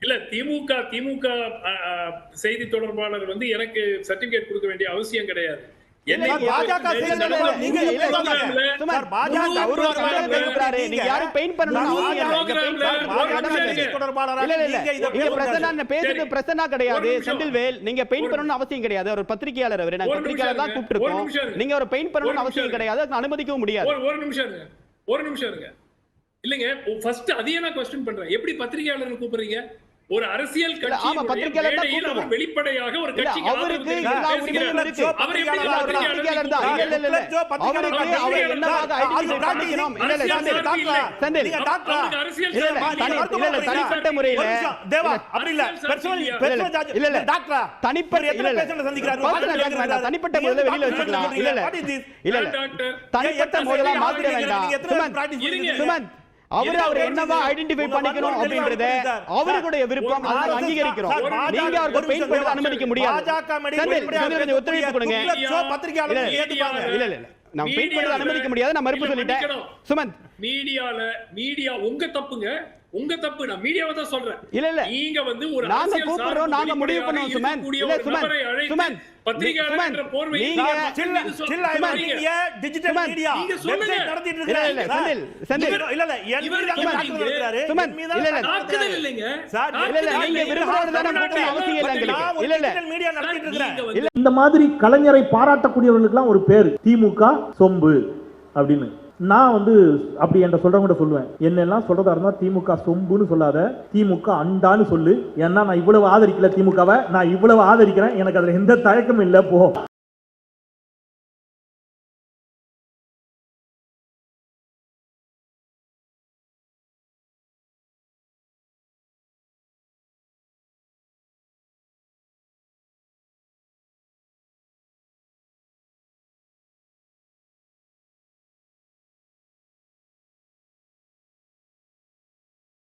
இல்ல திமுக திமுக செய்தி தொடர்பாளர் வந்து எனக்கு சர்டிபிகேட் கொடுக்க வேண்டிய அவசியம் கிடையாது. நீங்க பெயிண்ட் பண்ணணும்னு முழு அவசியம் கிடையாது. ஒரு- பத்திரிகையாளர் அவரு. நாங்க பத்திரிகையாளர் தான் இருங்க. கூப்பிட்டு ஒரு இருக்கோம். நிமிஷம் இருங்க. நீங்க ஒரு பெயிண்ட் நிமிஷம் அவசியம். கிடையாது. அனுமதிக்கவும் முடியாது. ஒரு நிமிஷம் இருங்க. ஒரு நிமிஷம் இருங்க. இல்லைங்க ஃபர்ஸ்ட் அதையே நான் கொஸ்டின் பண்றேன்? எப்படி பத்திரிகையாளர் கூப்பிடுறீங்க? ஒரு அரசியல் கட்சி. வெளிப்படையாக ஒரு கட்சிக்கு அவருக்கு தனிப்பட்ட முறையில? தனிப்பட்ட முறையில வெளியில வச்சுக்கலாம். இல்ல, இல்ல. தனிப்பட்ட எத்தனை முறையில மாத்திர? வேண்டாம் நீங்க எத்தனை சுமன், அவரு அவர் என்னவா? ஐடென்டிஃபை பண்ணிக்கணும் அப்படின்றத. அவருடைய விருப்பம் அதை அங்கீகரிக்கிறோம் நீங்க அவருக்கு பெயிண்ட் பண்ணி. அனுமதிக்க முடியாது ஒத்துழைப்பு கொடுங்க பத்திரிகையாளர் இல்ல. இல்ல நான் பெயிண்ட் பண்ணி அனுமதிக்க முடியாது நான் மறுப்பு சொல்லிட்டேன். சுமந்த் மீடியால மீடியா உங்க தப்புங்க உங்க தப்பு நான் மீடியாவை தான் சொல்றேன். இல்ல இல்ல. நீங்க வந்து ஒரு நாங்க கூப்பிடுறோம் நாங்க முடிவு பண்ணுவோம் சுமன். இல்ல சுமன். சுமன். பத்திரிகையாளர் நீங்க சில்ல சில்ல நீங்க டிஜிட்டல் மீடியா நீங்க சொல்லுங்க. நடத்திட்டு இல்ல, இல்ல, இருக்கீங்க செந்தில், இல்ல இல்ல என் சுமன், இல்ல, இல்ல. தாக்குதல் இல்லைங்க. சார், இல்ல இல்ல நீங்க. விரும்புறது தானே அவசியம் இல்ல இல்ல. மீடியா நடத்திட்டு இந்த மாதிரி கலைஞரை பாராட்டக்கூடியவர்களுக்கெல்லாம் ஒரு பேர் திமுக சொம்பு அப்படின்னு. நான் வந்து அப்படி என்ற சொல்றவங்க சொல்லுவேன். என்னெல்லாம் சொல்றதா இருந்தா திமுக சொம்புன்னு சொல்லாத திமுக அண்டான்னு சொல்லு. ஏன்னா நான் இவ்வளவு ஆதரிக்கல திமுகவை. நான் இவ்வளவு ஆதரிக்கிறேன். எனக்கு அதுல எந்த தயக்கமும் இல்லை போ.